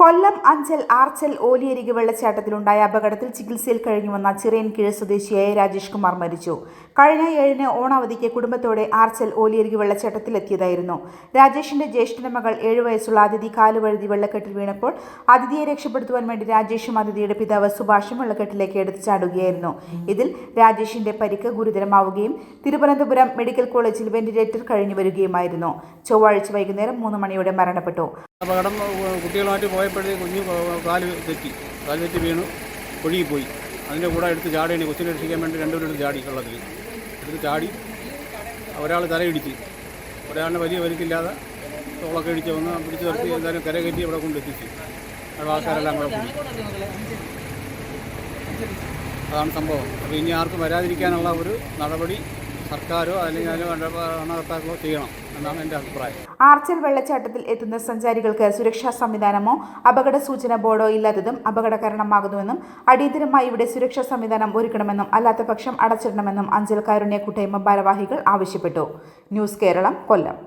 കൊല്ലം അഞ്ചൽ ആർച്ചൽ ഓലിയരികെ വെള്ളച്ചാട്ടത്തിലുണ്ടായ അപകടത്തിൽ ചികിത്സയിൽ കഴിഞ്ഞുവന്ന ചിറയൻകീഴ് സ്വദേശിയായ രാജേഷ് കുമാർ മരിച്ചു. കഴിഞ്ഞ ഏഴിന് ഓണാവധിക്ക് കുടുംബത്തോടെ ആർച്ചൽ ഓലിയരികെ വെള്ളച്ചാട്ടത്തിലെത്തിയതായിരുന്നു. രാജേഷിന്റെ ജ്യേഷ്ഠന്റെ മകൾ ഏഴു വയസ്സുള്ള അതിഥി കാലുവഴുതി വെള്ളക്കെട്ടിൽ വീണപ്പോൾ അതിഥിയെ രക്ഷപ്പെടുത്തുവാൻ വേണ്ടി രാജേഷും അതിഥിയുടെ പിതാവ് സുഭാഷും വെള്ളക്കെട്ടിലേക്ക് എടുത്തു ചാടുകയായിരുന്നു. ഇതിൽ രാജേഷിന്റെ പരിക്ക് ഗുരുതരമാവുകയും തിരുവനന്തപുരം മെഡിക്കൽ കോളേജിൽ വെന്റിലേറ്റർ കഴിഞ്ഞു വരികയുമായിരുന്നു. ചൊവ്വാഴ്ച വൈകുന്നേരം മൂന്ന് മണിയോടെ മരണപ്പെട്ടു. അപകടം കുട്ടികളുമായിട്ട് പോയപ്പോഴേ കുഞ്ഞ് കാൽ തെറ്റി. കാൽ തെറ്റി വീണു ഒഴുകിപ്പോയി. അതിന്റെ കൂടെ എടുത്ത് ചാടിയാണ് കൊച്ചിനെ രക്ഷിക്കാൻ വേണ്ടി രണ്ടുപേരും എടുത്ത് ചാടി വെള്ളത്തിൽ എടുത്ത് ചാടി ഒരാൾ തലയിടിച്ച്. ഒരാളിനെ വലിയ വലിക്കില്ലാതെ തോളൊക്കെ ഇടിച്ച് വന്ന് പിടിച്ച് നിർത്തി എന്തായാലും കര കയറ്റി ഇവിടെ കൊണ്ടെത്തിച്ചു. അവിടെ ആൾക്കാരെല്ലാം കൂടെ കൂടി അതാണ് സംഭവം. അപ്പോൾ ഇനി ആർക്കും വരാതിരിക്കാനുള്ള ഒരു നടപടി സർക്കാരോ അല്ലെങ്കിൽ ചെയ്യണം എന്നാണ് എന്റെ അഭിപ്രായം. ആർച്ചൽ വെള്ളച്ചാട്ടത്തിൽ എത്തുന്ന സഞ്ചാരികൾക്ക് സുരക്ഷാ സംവിധാനമോ അപകട സൂചന ബോർഡോ ഇല്ലാത്തതും അപകട കാരണമാകുന്നുവെന്നും അടിയന്തരമായി ഇവിടെ സുരക്ഷാ സംവിധാനം ഒരുക്കണമെന്നും അല്ലാത്തപക്ഷം അടച്ചിടണമെന്നും അഞ്ചൽ കാരുണ്യ കൂട്ടായ്മ ഭാരവാഹികൾ ആവശ്യപ്പെട്ടു. ന്യൂസ് കേരളം കൊല്ലം.